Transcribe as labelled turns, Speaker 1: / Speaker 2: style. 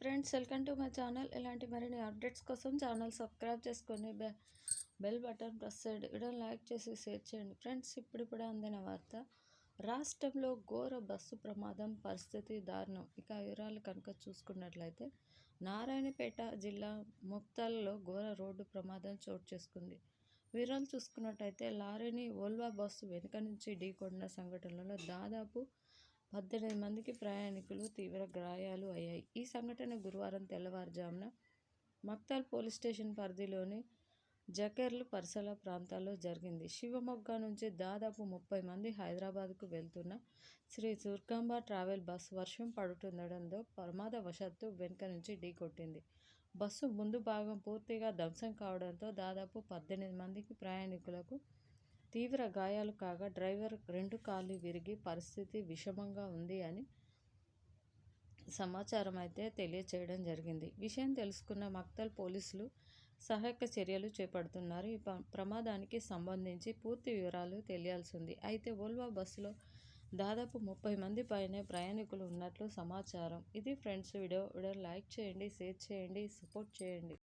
Speaker 1: Friends welcome to my channel. ఇలాంటి మరిన్ని updates కోసం ఛానల్ సబ్స్క్రైబ్ చేసుకొని బె బెల్ బటన్ ప్రెస్ చేయండి వీడియో లైక్ చేసి షేర్ చేయండి. ఫ్రెండ్స్ ఇప్పుడిప్పుడే అందిన వార్త. రాష్ట్రంలో ఘోర బస్సు ప్రమాదం పరిస్థితి దారుణం. ఇక వివరాలు కనుక చూసుకున్నట్లయితే నారాయణపేట జిల్లా ముక్తాల్లో ఘోర రోడ్డు ప్రమాదం చోటు చేసుకుంది. వివరాలు చూసుకున్నట్టయితే లారీని ఓల్వా బస్సు వెనుక నుంచి ఢీకొన్న సంఘటనలో దాదాపు పద్దెనిమిది మందికి ప్రయాణికులు తీవ్ర గాయాలు అయ్యాయి. ఈ సంఘటన గురువారం తెల్లవారుజామున మక్తాల్ పోలీస్ స్టేషన్ పరిధిలోని జకెర్లు పరిసల ప్రాంతాల్లో జరిగింది. శివమొగ్గ నుంచి దాదాపు ముప్పై మంది హైదరాబాద్కు వెళ్తున్న శ్రీ దుర్గాంబ ట్రావెల్ బస్సు వర్షం పడుతుండడంతో ప్రమాదవశాత్తు వెనుక నుంచి ఢీకొట్టింది బస్సు ముందు భాగం పూర్తిగా ధ్వంసం కావడంతో దాదాపు పద్దెనిమిది మందికి ప్రయాణికులకు తీవ్ర గాయాలు కాగా డ్రైవర్ రెండు కాళ్ళు విరిగి పరిస్థితి విషమంగా ఉంది అని సమాచారం అయితే తెలియచేయడం జరిగింది. విషయం తెలుసుకున్న మక్తల్ పోలీసులు సహాయక చర్యలు చేపడుతున్నారు. ఈ ప్రమాదానికి సంబంధించి పూర్తి వివరాలు తెలియాల్సి ఉంది. అయితే ఓల్వా బస్సులో దాదాపు ముప్పై మంది పైనే ప్రయాణికులు ఉన్నట్లు సమాచారం. ఇది ఫ్రెండ్స్ వీడియో. వీడియో లైక్ చేయండి షేర్ చేయండి సపోర్ట్ చేయండి.